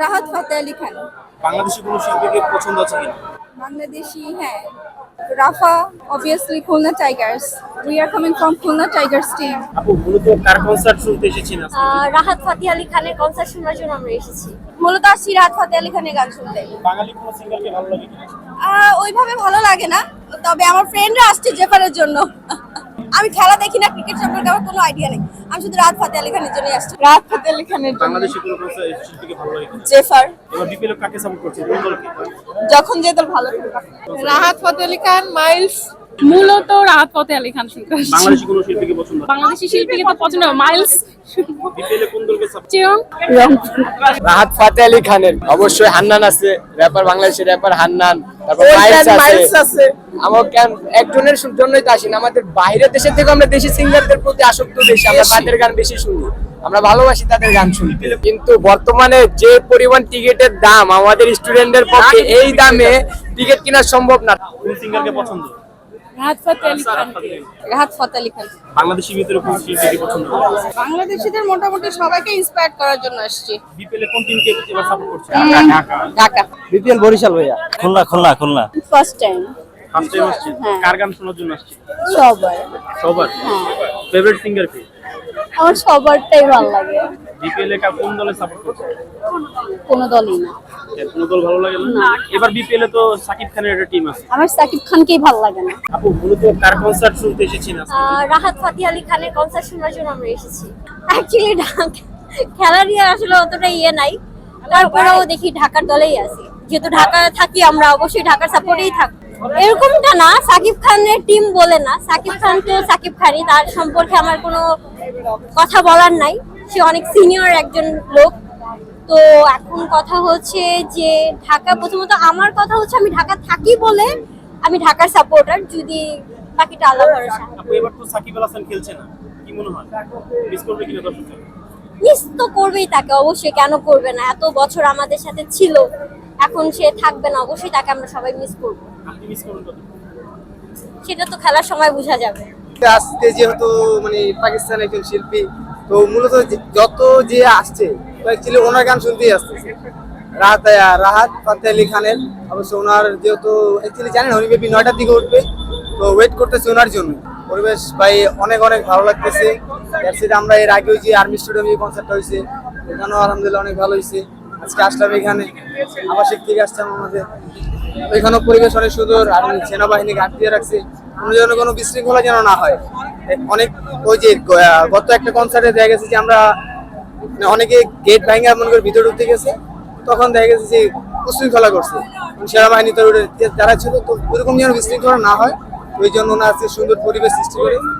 রাহাত ফাতে আলী খান। বাংলাদেশি কোনো শিল্পীকে পছন্দ আছে কিনা? বাংলাদেশি হ্যাঁ। Rafa obviously Khulna Tigers we are coming from Khulna Tigers team আপু মূলত কার কনসার্ট শুনতে এসেছেন? রাহাত ফাতি আলী খানের কনসার্ট শোনার জন্য আমরা এসেছি। মূলত আসছি রাহাত ফাতে আলী খানের গান শুনতে। বাঙালি কোনো সিঙ্গারকে ভালো লাগে কিনা? ওইভাবে ভালো লাগে না। তবে আমার ফ্রেন্ডরা আসছে জেফারের জন্য। আমি খেলা দেখি না ক্রিকেট সম্পর্কে আমার কোনো আইডিয়া নেই। আমি শুধু রাত ফাতে আলী খানের জন্য আসছি। রাত ফাতে আলী খানের বাংলাদেশি কোনো শিল্পীকে ভালো লাগে জেফার। এবার বিপিএল কাকে সাপোর্ট করছেন কোন দলকে? যখন যে দল ভালো রাহাত ফাতে আলী খান মাইলস? মূলত রাহাত ফতে আলী খান শুনতে আসছি। বাংলাদেশি কোনো শিল্পীকে পছন্দ? বাংলাদেশি শিল্পীকে তো পছন্দ মাইলস। বিপিএল কোন দলকে সাপোর্ট রাহাত ফাতে আলী খানের। অবশ্যই হান্নান আছে র্যাপার বাংলাদেশের র্যাপার হান্নান। তারপর মাইলস আছে। আমার কেন একজনের জন্যই তো আসি না আমাদের বাইরের দেশের থেকে আমরা দেশি সিঙ্গারদের প্রতি আসক্ত বেশি। আমরা তাদের গান বেশি শুনি। আমরা ভালোবাসি তাদের গান শুনতে। কিন্তু বর্তমানে যে পরিমাণ টিকিটের দাম আমাদের স্টুডেন্টদের পক্ষে এই দামে টিকিট কেনা সম্ভব না। কোন সিঙ্গারকে পছন্দ? রাহাত ফতে আলী খান রাহাত ফাতে আলী খান বাংলাদেশি ভিতরে কোন শিল্পীকে পছন্দ বাংলাদেশিদের মোটামুটি সবাইকে ইন্সপায়ার করার জন্য আসছি। বিপিএল কোন টিমকে এবার সাপোর্ট করছেন? ঢাকা। ঢাকা। বিপিএল বরিশাল ভাইয়া। Khulna Khulna Khulna. First time first time আসছে কার গান শোনার জন্য আসছে সবার। সবার? ফেভারিট সিঙ্গার কে? আমার সবারটাই ভালো লাগে। বিপিএল এ কোন দলে সাপোর্ট করছে কোনো দলই না। কোন দল ভালো লাগে না? এবার বিপিএল এ তো সাকিব খানের একটা টিম আছে। আমার সাকিব খানকেই ভালো লাগে না। আপু মূলত কার কনসার্ট শুনতে এসেছেন রাহাত ফাতি আলী খানের কনসার্ট শোনার জন্য আমরা এসেছি। অ্যাকচুয়ালি খেলা নিয়ে আসলে অতটা ইয়ে নাই। তারপরেও দেখি ঢাকার দলেই আছি। যেহেতু ঢাকায় থাকি আমরা অবশ্যই ঢাকার সাপোর্টেই থাকি এরকমটা না সাকিব খানের টিম বলে না। সাকিব খান তো সাকিব খানই। তার সম্পর্কে আমার কোনো কথা বলার নাই। সে অনেক সিনিয়র একজন লোক। তো এখন কথা হচ্ছে যে ঢাকা প্রথমত আমার কথা হচ্ছে আমি ঢাকা থাকি বলে আমি ঢাকার সাপোর্টার যদি বাকিটা ভরসা। এবার তো সাকিব আল হাসান খেলছে না কি মনে হয়? মিস করবে কিনা দর্শক মিস তো করবেই তাকে অবশ্যই কেন করবে না? এত বছর আমাদের সাথে ছিল এখন সে থাকবে না অবশ্যই তাকে আমরা সবাই মিস করব। আপনি মিস করবেন সেটা তো খেলার সময় বোঝা যাবে। আজকে যেহেতু মানে পাকিস্তান একজন শিল্পী তো মূলত যত যে আসছে তো অ্যাকচুয়ালি ওনার গান শুনতেই আসতেছে। রাহাত রাহাত ফাতে আলী খানের। অবশ্য ওনার যেহেতু অ্যাকচুয়ালি জানেন, উনি মেবি নয়টার দিকে উঠবে। তো ওয়েট করতেছি ওনার জন্য। পরিবেশ ভাই, অনেক অনেক ভালো লাগতেছে। সাথে আমরা এর আগেও যে আর্মি স্টেডিয়ামে কনসার্টটা হয়েছে এখানেও আলহামদুলিল্লাহ অনেক ভালো হয়েছে। আজকে আসলাম এখানে। আবাসিক থেকে আসলাম আমাদের। ওইখানেও পরিবেশ অনেক সুন্দর, আর সেনাবাহিনী ঘাট দিয়ে রাখছে। কোনো যেন কোনো বিশৃঙ্খলা যেন না হয়। অনেক ওই যে গত একটা কনসার্টে দেখা গেছে যে আমরা মানে অনেকে গেট ভাঙে মনে করে ভিতরে ঢুকতে গেছে, তখন দেখা গেছে যে উশৃঙ্খলা করছে। সেনাবাহিনী তো যারা ছিল তো ওরকম যেন বিশৃঙ্খলা না হয়, ওই জন্য ওনার আজকে সুন্দর পরিবেশ সৃষ্টি করে।